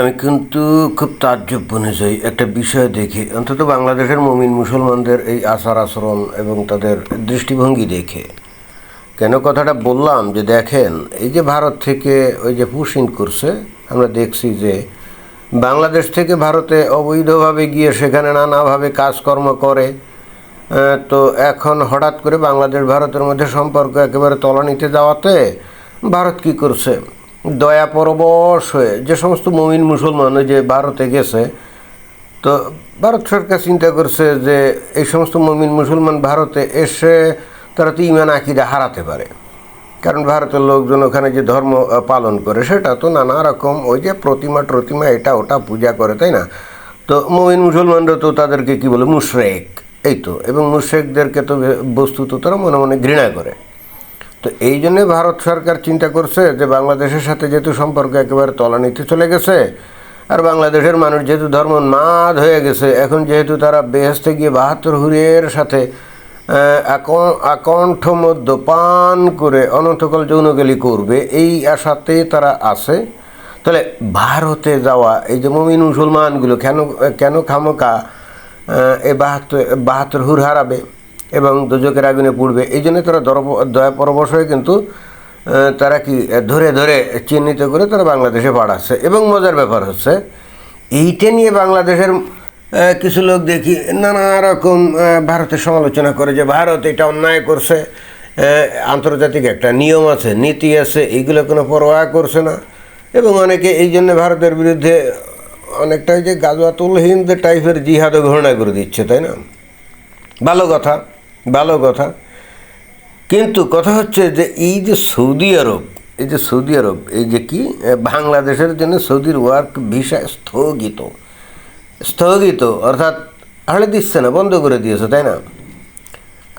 আমি কিন্তু খুব তাজ্জব বনে যাই একটা বিষয় দেখে। অন্তত বাংলাদেশের মমিন মুসলমানদের এই আচার আচরণ এবং তাদের দৃষ্টিভঙ্গি দেখে। কেন কথাটা বললাম যে দেখেন, এই যে ভারত থেকে ওই যে পুশিন করছে, আমরা দেখছি যে বাংলাদেশ থেকে ভারতে অবৈধভাবে গিয়ে সেখানে নানাভাবে কাজকর্ম করে তো এখন হঠাৎ করে বাংলাদেশ ভারতের মধ্যে সম্পর্ক একেবারে তলানিতে যাওয়াতে ভারত কি করছে? দয়া পরবশ হয়ে, যে সমস্ত মমিন মুসলমান যে ভারতে গেছে, তো ভারত সরকার চিন্তা করছে যে এই সমস্ত মমিন মুসলমান ভারতে এসে তারা তো ইমান আকিদা হারাতে পারে। কারণ ভারতের লোকজন ওখানে যে ধর্ম পালন করে, সেটা তো নানা রকম ওই যে প্রতিমা ট্রতিমা, এটা ওটা পূজা করে, তাই না? তো মমিন মুসলমানরা তো তাদেরকে কি বলে, মুশরেক, এই তো। এবং মুশরেকদেরকে তো বস্তু তো তারা মনে মনে ঘৃণা করে। তো এই জন্যে ভারত সরকার চিন্তা করছে যে বাংলাদেশের সাথে যেহেতু সম্পর্ক একেবারে তলানিতে চলে গেছে, আর বাংলাদেশের মানুষ যেহেতু ধর্মোন্মাদ হয়ে গেছে, এখন যেহেতু তারা বেহেস্তে গিয়ে বাহাত্তর হুরের সাথে আকণ্ঠ মদ্যপান করে অনন্তকাল যৌনগেলি করবে, এই আশাতে তারা আছে। তাহলে ভারতে যাওয়া, এই যে মমিন মুসলমানগুলো কেন কেন খামোকা এ বাহাত্তর বাহাত্তর হুর হারাবে? এবং দুজকের আগুনে পুড়বে। এই জন্য তারা দয়া পরবশ হয়ে কিন্তু তারা কি ধরে ধরে চিহ্নিত করে তারা বাংলাদেশে পাঠাচ্ছে। এবং মজার ব্যাপার হচ্ছে, এইটা নিয়ে বাংলাদেশের কিছু লোক দেখি, নানা রকম ভারতের সমালোচনা করে যে ভারত এটা অন্যায় করছে। আন্তর্জাতিক একটা নিয়ম আছে, নীতি আছে এইগুলো কোনো পরোয়া করছে না। এবং অনেকে এই জন্য ভারতের বিরুদ্ধে অনেকটা যে গাজওয়াতুল হিন্দ টাইপের জিহাদও ঘোষণা করে দিচ্ছে, তাই না? ভালো কথা। ভালো কথা। কিন্তু কথা হচ্ছে যে এই যে সৌদি আরব, এই যে সৌদি আরব, এই যে কি বাংলাদেশের জন্য সৌদির ওয়ার্ক ভিসা স্থগিত। স্থগিত, অর্থাৎ হাড়ে দিচ্ছে না, বন্ধ করে দিয়েছে, তাই না?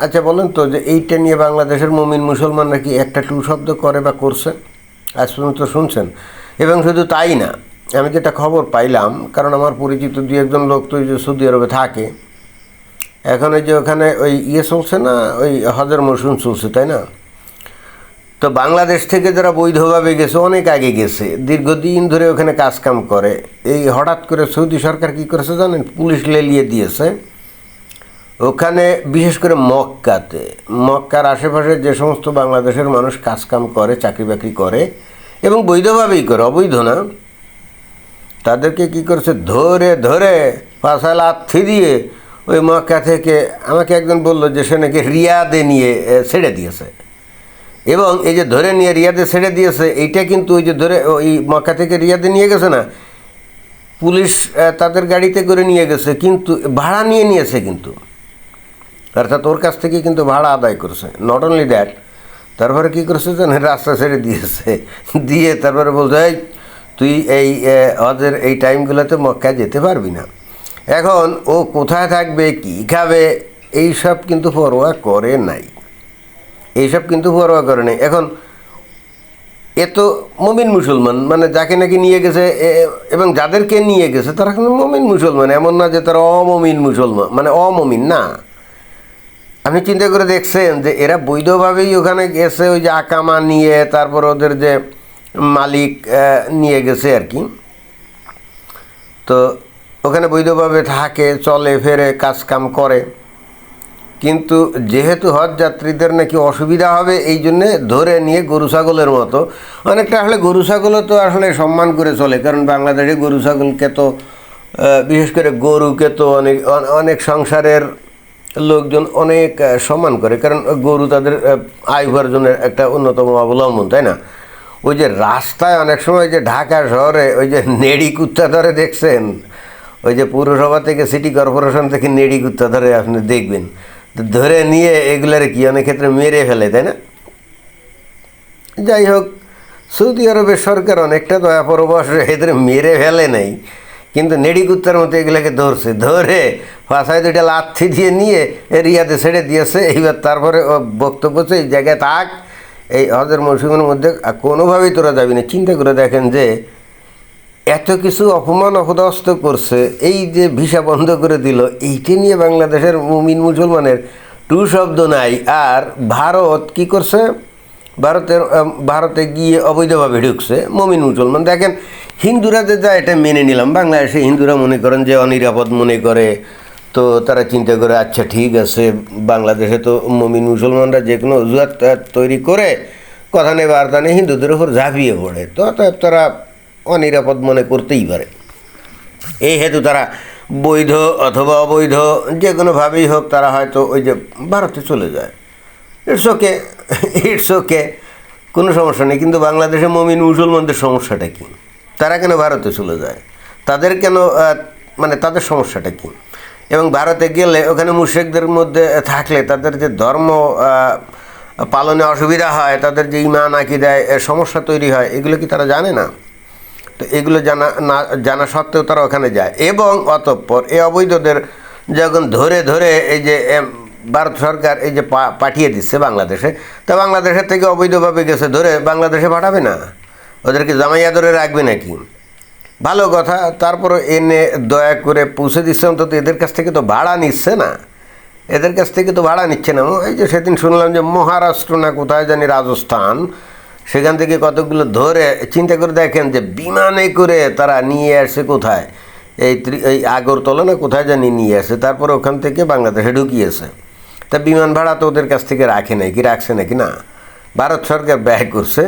আচ্ছা বলেন তো যে এইটা নিয়ে বাংলাদেশের মমিন মুসলমানরা কি একটা টু শব্দ করে বা করছে? আজ পর্যন্ত শুনছেন। এবং শুধু তাই না, আমি যেটা খবর পাইলাম, কারণ আমার পরিচিত দু একজন লোক তো যে সৌদি আরবে থাকে এখন ওই যে ওখানে ওই ইয়ে চলছে না, ওই হজের মরশুম চলছে, তাই না? তো বাংলাদেশ থেকে যারা বৈধভাবে গেছে, অনেক আগে গেছে, দীর্ঘদিন ধরে ওখানে কাজকাম করে। এই হঠাৎ করে সৌদি সরকার কি করেছে জানেন? পুলিশ লেলিয়ে দিয়েছে। ওখানে বিশেষ করে মক্কাতে, মক্কার আশেপাশে যে সমস্ত বাংলাদেশের মানুষ কাজকাম করে, চাকরি বাকরি করে, এবং বৈধভাবেই করে, অবৈধ না, তাদেরকে কি করছে? ধরে ধরে পাশাল আথি দিয়ে ওই মক্কা থেকে আমাকে একজন বলল যে সে নাকি রিয়াদে নিয়ে ছেড়ে দিয়েছে। এবং এই যে ধরে নিয়ে রিয়াদে ছেড়ে দিয়েছে, এইটা কিন্তু ওই যে ধরে ওই মক্কা থেকে রিয়াদে নিয়ে গেছে না, পুলিশ তাদের গাড়িতে করে নিয়ে গেছে, কিন্তু ভাড়া নিয়ে নিয়েছে কিন্তু। অর্থাৎ ওর কাছ থেকে কিন্তু ভাড়া আদায় করছে। নট অনলি দ্যাট তারপরে কী করছে জানেন? রাস্তা ছেড়ে দিয়েছে। দিয়ে তারপরে বলছে তুই এই ওদের এই টাইমগুলোতে মক্কা যেতে পারবি না। এখন ও কোথায় থাকবে, কী খাবে, এইসব কিন্তু পরোয়া করে নাই। এইসব কিন্তু পরোয়া করে নাই। এখন এ তো মমিন মুসলমান মানে যাকে নাকি নিয়ে গেছে এবং যাদেরকে নিয়ে গেছে, তারা কিন্তু মমিন মুসলমান। এমন না যে তারা অমমিন মুসলমান মানে অমমিন না। আপনি চিন্তা করে দেখছেন যে এরা বৈধভাবেই ওখানে গেছে, ওই যে আকামা নিয়ে, তারপর ওদের যে মালিক নিয়ে গেছে আর কি। তো ওখানে বৈধভাবে থাকে, চলে, ফেরে কাজ কাম করে। কিন্তু যেহেতু হজ যাত্রীদের নাকি অসুবিধা হবে, এই জন্যে ধরে নিয়ে গরু ছাগলের মতো। অনেকটা আসলে গরু ছাগলও তো আসলে সম্মান করে চলে, কারণ বাংলাদেশে গরু ছাগলকে তো বিশেষ করে গরুকে তো অনেক অনেক সংসারের লোকজন অনেক সম্মান করে। কারণ গরু তাদের আয় উপার্জনের একটা অন্যতম অবলম্বন, তাই না? ওই যে রাস্তায় অনেক সময় যে ঢাকা শহরে ওই যে নেড়ি কুত্তা ধরে দেখছেন ওই যে পৌরসভা থেকে সিটি কর্পোরেশন থেকে নেড়ি কুত্তা ধরে আপনি দেখবেন। তো ধরে নিয়ে এগুলার কি অনেক ক্ষেত্রে মেরে ফেলে, তাই না? যাই হোক, সৌদি আরবের সরকার অনেকটা দয়া পরবশ এদের মেরে ফেলে নেই। কিন্তু নেড়ি কুত্তার মতো এগুলোকে ধরছে। ধরে ফাঁসায় দুইটা লাথি দিয়ে নিয়ে এ রিয়াতে ছেড়ে দিয়েছে। এইবার তারপরে ও বক্তব্য হচ্ছে, এই জায়গায় থাক, এই হজের মৌসুমের মধ্যে কোনোভাবেই তোরা যাবি না। চিন্তা করে দেখেন যে এত কিছু অপমান অপদস্থ করছে, এই যে ভিসা বন্ধ করে দিল এইটা নিয়ে বাংলাদেশের মুমিন মুসলমানের টু শব্দ নাই। আর ভারত কি করছে? ভারতের ভারতে গিয়ে অবৈধভাবে ঢুকছে মমিন মুসলমান। দেখেন, হিন্দুরা যে যা এটা মেনে নিলাম, বাংলাদেশে হিন্দুরা মনে করেন যে অনিরাপদ মনে করে, তো তারা চিন্তা করে আচ্ছা ঠিক আছে, বাংলাদেশে তো মমিন মুসলমানরা যে কোনো অজুহাত তৈরি করে, কথা নেই, বার্তা নেই, হিন্দুদের উপর ঝাঁপিয়ে পড়ে। তো তারা অনিরাপদ মনে করতেই পারে। এই হেতু তারা বৈধ অথবা অবৈধ যে কোনোভাবেই হোক তারা হয়তো ওই যে ভারতে চলে যায়। ইটস ওকে ইটস ওকে কোনো সমস্যা নেই। কিন্তু বাংলাদেশে মমিন মুসলমানদের সমস্যাটা কী? তারা কেন ভারতে চলে যায়? তাদের কেন মানে তাদের সমস্যাটা কী? এবং ভারতে গেলে ওখানে মুশ্রিকদের মধ্যে থাকলে তাদের যে ধর্ম পালনে অসুবিধা হয়, তাদের যে ইমান আকিদায় দেয় সমস্যা তৈরি হয়, এগুলো কি তারা জানে না? তো এগুলো জানা, না, জানা সত্ত্বেও তারা ওখানে যায়। এবং অতঃপর এই অবৈধদের যখন ধরে ধরে এই যে ভারত সরকার এই যে পাঠিয়ে দিচ্ছে বাংলাদেশে, তা বাংলাদেশের থেকে অবৈধভাবে গেছে, ধরে বাংলাদেশে পাঠাবে না? ওদেরকে জামাইয়া ধরে রাখবে নাকি? ভালো কথা তারপরে এনে দয়া করে পৌঁছে দিচ্ছে, অন্তত এদের কাছ থেকে তো ভাড়া নিচ্ছে না। এদের কাছ থেকে তো ভাড়া নিচ্ছে না। এই যে সেদিন শুনলাম যে মহারাষ্ট্র না কোথায় জানি রাজস্থান সেখান থেকে কতগুলো ধরে চিন্তা করে দেখেন যে বিমানে করে তারা নিয়ে আসে কোথায়? এই এই আগরতলা না কোথায় জানি নিয়ে আসে, তারপরে ওখান থেকে বাংলাদেশে ঢুকিয়েছে। তা বিমান ভাড়া তো ওদের কাছ থেকে রাখে নাই, কি রাখছে নাকি? না, ভারত সরকার ব্যয় করছে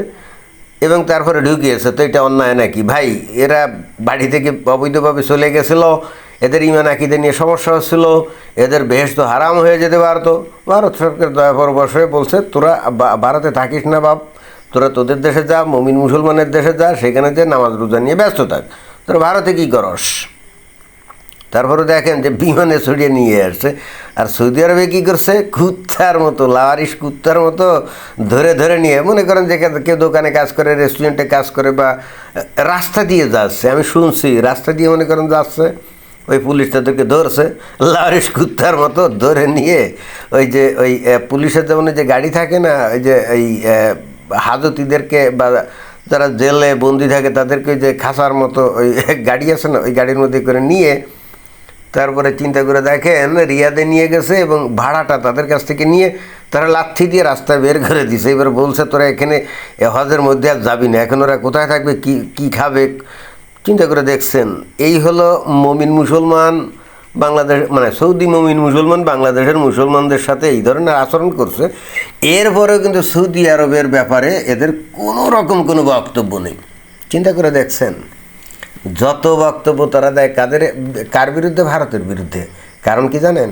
এবং তারপরে ঢুকিয়েছে, তো এটা অন্যায় নাকি? ভাই, এরা বাড়ি থেকে অবৈধভাবে চলে গেছিল, এদের ইমান আকিদের নিয়ে সমস্যা হচ্ছিল, এদের বেশ তো হারাম হয়ে যেতে পারতো। ভারত সরকার দয়া পরবশ হয়ে বলছে, তোরা ভারতে থাকিস না বাপ তোরা তোদের দেশে যা, মমিন মুসলমানের দেশে যা, সেখানে যে নামাজ রোজা নিয়ে ব্যস্ত থাক। তোরা ভারতে কী করস? তারপরে দেখেন যে বিমানে ছড়িয়ে নিয়ে আসছে। আর সৌদি আরবে কী করছে? কুত্তার মতো, লাওয়ারিশ কুত্তার মতো ধরে ধরে নিয়ে, মনে করেন যে কেউ- দোকানে কাজ করে, রেস্টুরেন্টে কাজ করে বা রাস্তা দিয়ে যাচ্ছে। আমি শুনছি, রাস্তা দিয়ে মনে করেন যাচ্ছে, ওই পুলিশ তাদেরকে ধরছে, লাওয়ারিশ কুত্তার মতো ধরে নিয়ে, ওই যে, ওই পুলিশের যেমন যে গাড়ি থাকে না, ওই যে এই হাজতিদেরকে বা যারা জেলে বন্দি থাকে তাদেরকে যে খাসার মতো ওই গাড়ি আছে না, ওই গাড়ির মধ্যে করে নিয়ে তারপরে চিন্তা করে দেখেন রিয়াদে নিয়ে গেছে এবং ভাড়াটা তাদের কাছ থেকে নিয়ে তারা লাথি দিয়ে রাস্তায় বের করে দিছে। এবার বলছে, তোরা এখানে এ হজের মধ্যে আর যাবি না, এখন ওরা কোথায় থাকবে, কি কি খাবে? চিন্তা করে দেখছেন। এই হলো মমিন মুসলমান বাংলাদেশ মানে সৌদি মমিন মুসলমান বাংলাদেশের মুসলমানদের সাথে এই ধরনের আচরণ করছে, এরপরেও কিন্তু সৌদি আরবের ব্যাপারে এদের কোনো রকম কোনো বক্তব্য নেই। চিন্তা করে দেখছেন, যত বক্তব্য তারা দেয় কাদের, কার বিরুদ্ধে? ভারতের বিরুদ্ধে। কারণ কি জানেন?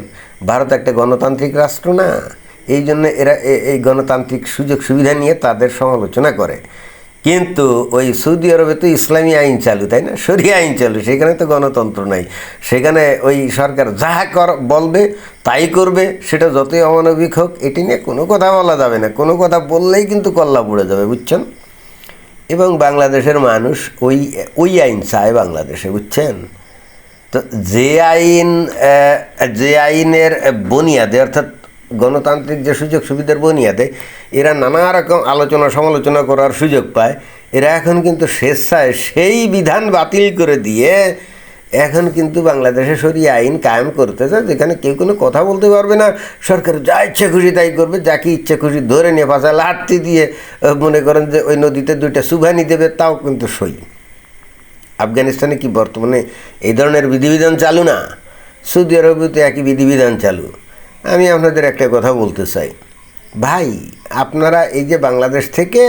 ভারত একটা গণতান্ত্রিক রাষ্ট্র না, এই জন্য এরা এই গণতান্ত্রিক সুযোগ সুবিধা নিয়ে তাদের সমালোচনা করে। কিন্তু ওই সৌদি আরবে তো ইসলামী আইন চালু, তাই না? সরিয়া আইন চালু, সেখানে তো গণতন্ত্র নাই। সেখানে ওই সরকার যাহা কর, বলবে, তাই করবে, সেটা যতই অমানবিক হোক, এটি নিয়ে কোনো কথা বলা যাবে না। কোনো কথা বললেই কিন্তু কল্লা পড়ে যাবে, বুঝছেন? এবং বাংলাদেশের মানুষ ওই ওই আইন চায় বাংলাদেশে, বুঝছেন? তো যে আইন যে আইনের বনিয়াদে, অর্থাৎ গণতান্ত্রিক যে সুযোগ সুবিধার বনিয়াদে, এরা নানা রকম আলোচনা সমালোচনা করার সুযোগ পায়। এরা এখন কিন্তু স্বেচ্ছায় সেই বিধান বাতিল করে দিয়ে এখন কিন্তু বাংলাদেশে সরিয়ে আইন কায়েম করতেছে, যেখানে কেউ কোনো কথা বলতে পারবে না। সরকার যা ইচ্ছে খুশি তাই করবে, যাকে ইচ্ছে খুশি ধরে নিয়ে পাশা লাঠি দিয়ে মনে করেন যে ওই নদীতে দুইটা সুভানি দেবে, তাও কিন্তু সই। আফগানিস্তানে কি বর্তমানে এই ধরনের বিধিবিধান চালু না? সৌদি আরবে তো একই বিধিবিধান চালু। আমি আপনাদের একটা কথা বলতে চাই। ভাই, আপনারা এই যে বাংলাদেশ থেকে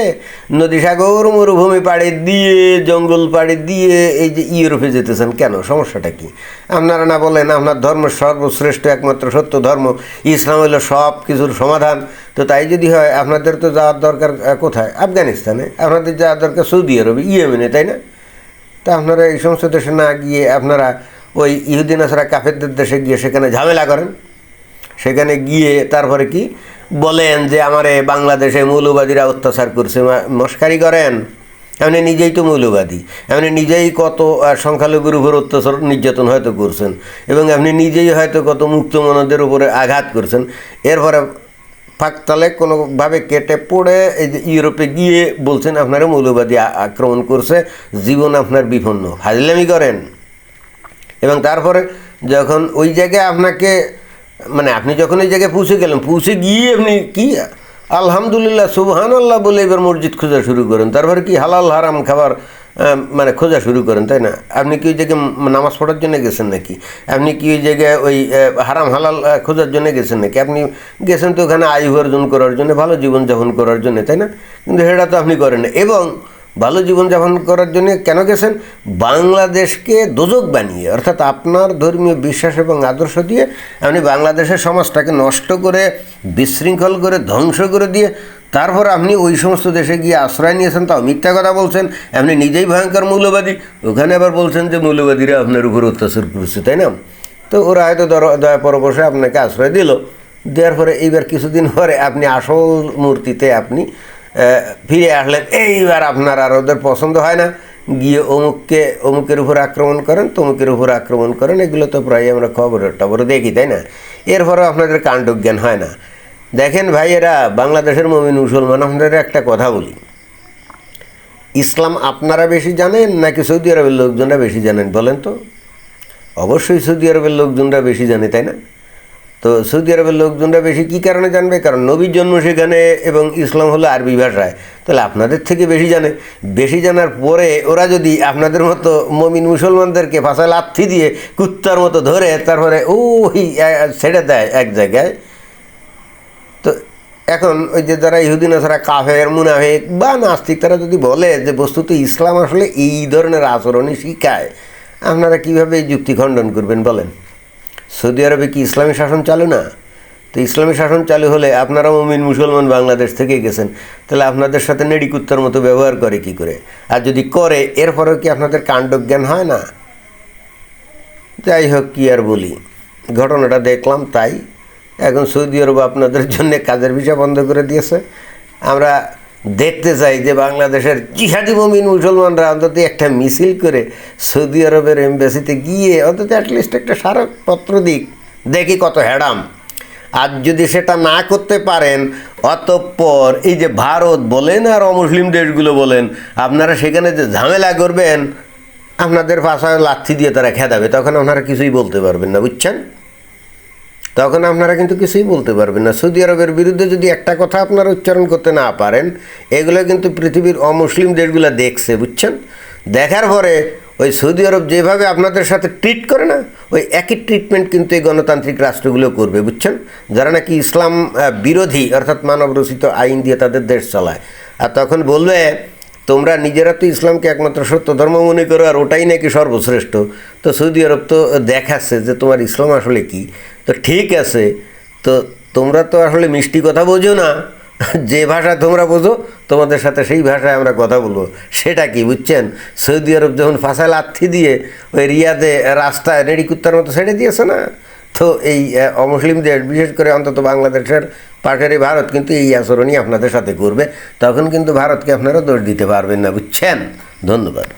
নদী সাগর, মরুভূমি পাড়ে দিয়ে, জঙ্গল পাড়ে দিয়ে এই যে ইউরোপে যেতেছেন কেন? সমস্যাটা কি? আপনারা না বলেন আপনার ধর্ম সর্বশ্রেষ্ঠ একমাত্র সত্য ধর্ম, ইসলাম হলো সব কিছুর সমাধান। তো তাই যদি হয়, আপনাদের তো যাওয়ার দরকার কোথায়? আফগানিস্তানে। আপনাদের যাওয়ার দরকার সৌদি আরবে, ইয়েমেনে, তাই না? তা আপনারা এই সমস্ত দেশে না গিয়ে আপনারা ওই ইহুদিন আসারা কাফেরদের দেশে গিয়ে সেখানে ঝামেলা করেন? সেখানে গিয়ে তারপরে কি বলেন যে আমারে বাংলাদেশে মৌলবাদীরা অত্যাচার করছে মস্কারি করেন? এমনি নিজেই তো মৌলবাদী। এমনি নিজেই কত সংখ্যালঘুর উপর অত্যাচার, নির্যাতন হয়তো করছেন এবং আপনি নিজেই হয়তো কত মুক্ত মুক্তমনদের উপরে আঘাত করছেন। এরপরে ফাঁকতালে কোনোভাবে কেটে পড়ে এই যে ইউরোপে গিয়ে বলছেন, আপনারা মৌলবাদী আক্রমণ করছে, জীবন আপনার বিপন্ন। হাজলামি করেন। এবং তারপরে যখন ওই জায়গায় আপনাকে মানে আপনি যখন ওই জায়গায় পৌঁছে গেলেন, পৌঁছে গিয়ে আপনি কি? আলহামদুলিল্লাহ সুবহান আল্লাহ বলে এবার মসজিদ খোঁজা শুরু করেন। তারপরে কি হালাল, হারাম খাবার মানে খোঁজা শুরু করেন, তাই না? আপনি কি ওই জায়গায় নামাজ পড়ার জন্য গেছেন নাকি? আপনি কি ওই জায়গায় ওই হারাম, হালাল খোঁজার জন্য গেছেন নাকি? আপনি গেছেন তো ওখানে আয়ু অর্জন করার জন্য, ভালো জীবনযাপন করার জন্য, তাই না? কিন্তু সেটা তো আপনি করেন এবং ভালো জীবনযাপন করার জন্য কেন গেছেন? বাংলাদেশকে দোজক বানিয়ে, অর্থাৎ আপনার ধর্মীয় বিশ্বাস এবং আদর্শ দিয়ে আপনি বাংলাদেশের সমাজটাকে নষ্ট করে, বিশৃঙ্খল করে, ধ্বংস করে দিয়ে তারপর আপনি ওই সমস্ত দেশে গিয়ে আশ্রয় নিয়েছেন, তাও মিথ্যা কথা বলছেন, আপনি নিজেই ভয়ঙ্কর মৌলবাদী। ওখানে আবার বলছেন যে মৌলবাদীরা আপনার উপর অত্যাচার করছে, তাই না? তো ওরা হয়তো দয়া পরবশে আপনাকে আশ্রয় দিল, দেওয়ার পরে এইবার কিছুদিন পরে আপনি আসল মূর্তিতে আপনি ফিরে আসলেন। এইবার আপনার আর ওদের পছন্দ হয় না। গিয়ে অমুককে, অমুকের উপর আক্রমণ করেন, তমুকের উপর আক্রমণ করেন, এগুলো তো প্রায় আমরা খবর টবর দেখি, তাই না? এরপরেও আপনাদের কাণ্ডজ্ঞান হয় না। দেখেন ভাইয়েরা বাংলাদেশের মমিন মুসলমান, আপনাদের একটা কথা বলি। ইসলাম আপনারা বেশি জানেন নাকি সৌদি আরবের লোকজনরা বেশি জানেন বলেন তো? অবশ্যই সৌদি আরবের লোকজনরা বেশি জানে, তাই না? তো সৌদি আরবের লোকজনরা বেশি কী কারণে জানবে? কারণ নবীর জন্ম সেখানে এবং ইসলাম হলো আরবি ভাষায়। তাহলে আপনাদের থেকে বেশি জানে। বেশি জানার পরে ওরা যদি আপনাদের মতো মমিন মুসলমানদেরকে ভাষায় লাথি দিয়ে কুত্তার মতো ধরে, তারপরে ওই ছেড়ে দেয় এক জায়গায়, তো এখন ওই যে যারা ইহুদিন তারা কাফের, মুনাফেক বা নাস্তিক, তারা যদি বলে যে বস্তুত ইসলাম আসলে এই ধরনের আচরণই শিখায়, আপনারা কীভাবে যুক্তি খণ্ডন করবেন বলেন? সৌদি আরবে কি ইসলামী শাসন চালু না? তো ইসলামী শাসন চালু হলে আপনারা মমিন মুসলমান বাংলাদেশ থেকে গেছেন। তাহলে আপনাদের সাথে নেড়ি কুত্তার মতো ব্যবহার করে কি করে? আর যদি করে, এরপরেও কি আপনাদের কাণ্ডজ্ঞান হয় না? যাই হোক, কি আর বলি। ঘটনাটা দেখলাম তাই। এখন সৌদি আরব আপনাদের জন্য কাজের ভিসা বন্ধ করে দিয়েছে। আমরা দেখতে চাই যে বাংলাদেশের জিহাদি মমিন মুসলমানরা অন্তত একটা মিছিল করে সৌদি আরবের এমবাসিতে গিয়ে অন্তত অ্যাটলিস্ট একটা স্মারকপত্র দিক, দেখি কত হ্যাডাম আর যদি সেটা না করতে পারেন, অতঃপর এই যে ভারত বলেন আর অমুসলিম দেশগুলো বলেন, আপনারা সেখানে যে ঝামেলা করবেন, আপনাদের ভাষায় লাথি দিয়ে তারা খেদাবে, তখন আপনারা কিছুই বলতে পারবেন না, বুঝছেন? তখন আপনারা কিন্তু কিছুই বলতে পারবেন না। সৌদি আরবের বিরুদ্ধে যদি একটা কথা আপনারা উচ্চারণ করতে না পারেন, এগুলো কিন্তু পৃথিবীর অমুসলিম দেশগুলো দেখছে, বুঝছেন? দেখার পরে ওই সৌদি আরব যেভাবে আপনাদের সাথে ট্রিট করে না, ওই একই ট্রিটমেন্ট কিন্তু এই গণতান্ত্রিক রাষ্ট্রগুলো করবে, বুঝছেন? যারা নাকি ইসলাম বিরোধী, অর্থাৎ মানব রচিত আইন দিয়ে তাদের দেশ চালায়। আর তখন বলবে, তোমরা নিজেরা তো ইসলামকে একমাত্র সত্য ধর্ম মনে করো, আর ওটাই নাকি সর্বশ্রেষ্ঠ। তো সৌদি আরব তো দেখাচ্ছে যে তোমার ইসলাম আসলে কি। তো ঠিক আছে। তো তোমরা তো আসলে মিষ্টি কথা বোঝো না। যে ভাষা তোমরা বোঝো তোমাদের সাথে সেই ভাষায় আমরা কথা বলব। সেটা কি বুঝছেন? সৌদি আরব যখন ফাঁসা লাথি দিয়ে ওই রিয়াদে রাস্তায় রেডি কুত্তার মতো ছেড়ে দিয়েছে না? তো এই আহ, অমুসলিম দেশ বিশেষ করে অন্তত বাংলাদেশের পাশের এই ভারত কিন্তু এই আচরণই আপনাদের সাথে করবে। তখন কিন্তু ভারতকে আপনারা দোষ দিতে পারবেন না বুঝছেন? ধন্যবাদ।